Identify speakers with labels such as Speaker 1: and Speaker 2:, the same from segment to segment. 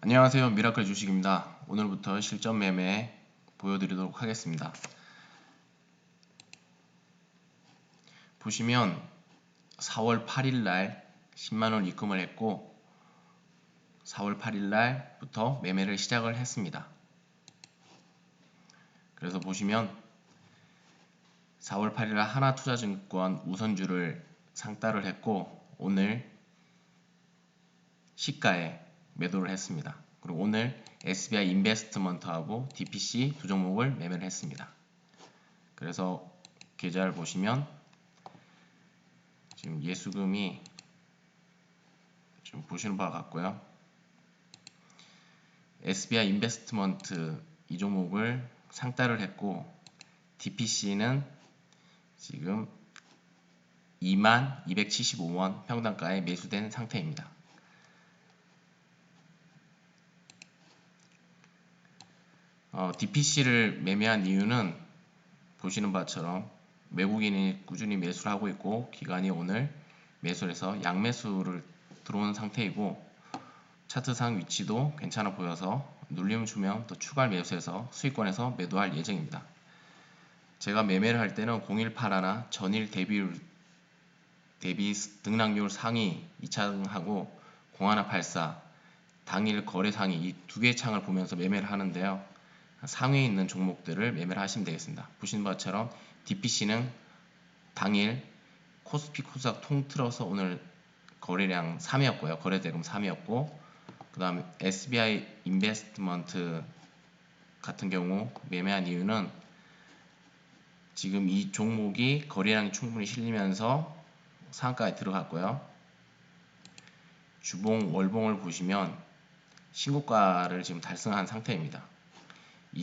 Speaker 1: 안녕하세요. 미라클 주식입니다. 오늘부터 실전 매매 보여드리도록 하겠습니다. 보시면 4월 8일날 10만원 입금을 했고 4월 8일날부터 매매를 시작을 했습니다. 그래서 보시면 4월 8일 하나투자증권 우선주를 상따를 했고 오늘 시가에 매도를 했습니다. 그리고 오늘 SBI 인베스트먼트하고 DPC 두 종목을 매매를 했습니다. 그래서 계좌를 보시면 지금 예수금이 좀 보시는 바와 같고요. SBI 인베스트먼트 이 종목을 상따를 했고 DPC는 지금 2275원 평단가에 매수된 상태입니다. 어, DPC를 매매한 이유는 보시는 바처럼 외국인이 꾸준히 매수를 하고 있고 기관이 오늘 매수를 해서 양매수를 들어온 상태이고 차트상 위치도 괜찮아 보여서 눌림 주면 또 추가 매수해서 수익권에서 매도할 예정입니다. 제가 매매를 할 때는 0181 전일 대비율 대비 등락률 상위 2차하고 0184 당일 거래 상위 이 두 개의 창을 보면서 매매를 하는데요. 상위에 있는 종목들을 매매를 하시면 되겠습니다. 보시는 것처럼 DPC는 당일 코스피 코스닥 통틀어서 오늘 거래량 3위였고요. 거래대금 3위였고 그 다음 SBI 인베스트먼트 같은 경우 매매한 이유는 지금 이 종목이 거래량이 충분히 실리면서 상가에 들어갔고요. 주봉 월봉을 보시면 신고가를 지금 달성한 상태입니다.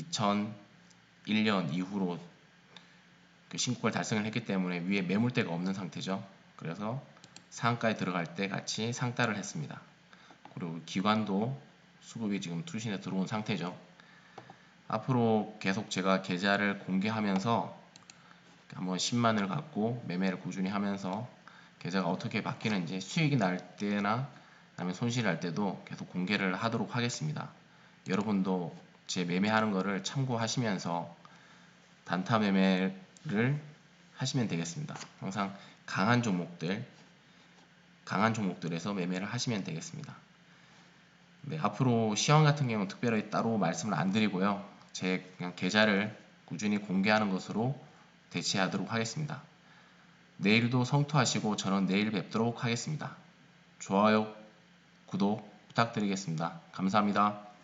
Speaker 1: 2001년 이후로 그 신고가를 달성을 했기 때문에 위에 매물대가 없는 상태죠. 그래서 상가에 들어갈 때 같이 상따를 했습니다. 그리고 기관도 수급이 지금 투신에 들어온 상태죠. 앞으로 계속 제가 계좌를 공개하면서 한번 10만을 갖고 매매를 꾸준히 하면서 계좌가 어떻게 바뀌는지 수익이 날 때나 아니면 손실이 날 때도 계속 공개를 하도록 하겠습니다. 여러분도 제 매매하는 거를 참고하시면서 단타 매매를 하시면 되겠습니다. 항상 강한 종목들 강한 종목들에서 매매를 하시면 되겠습니다. 네, 앞으로 시황 같은 경우는 특별히 따로 말씀을 안 드리고요. 제 그냥 계좌를 꾸준히 공개하는 것으로 대체하도록 하겠습니다. 내일도 성투하시고 저는 내일 뵙도록 하겠습니다. 좋아요, 구독 부탁드리겠습니다. 감사합니다.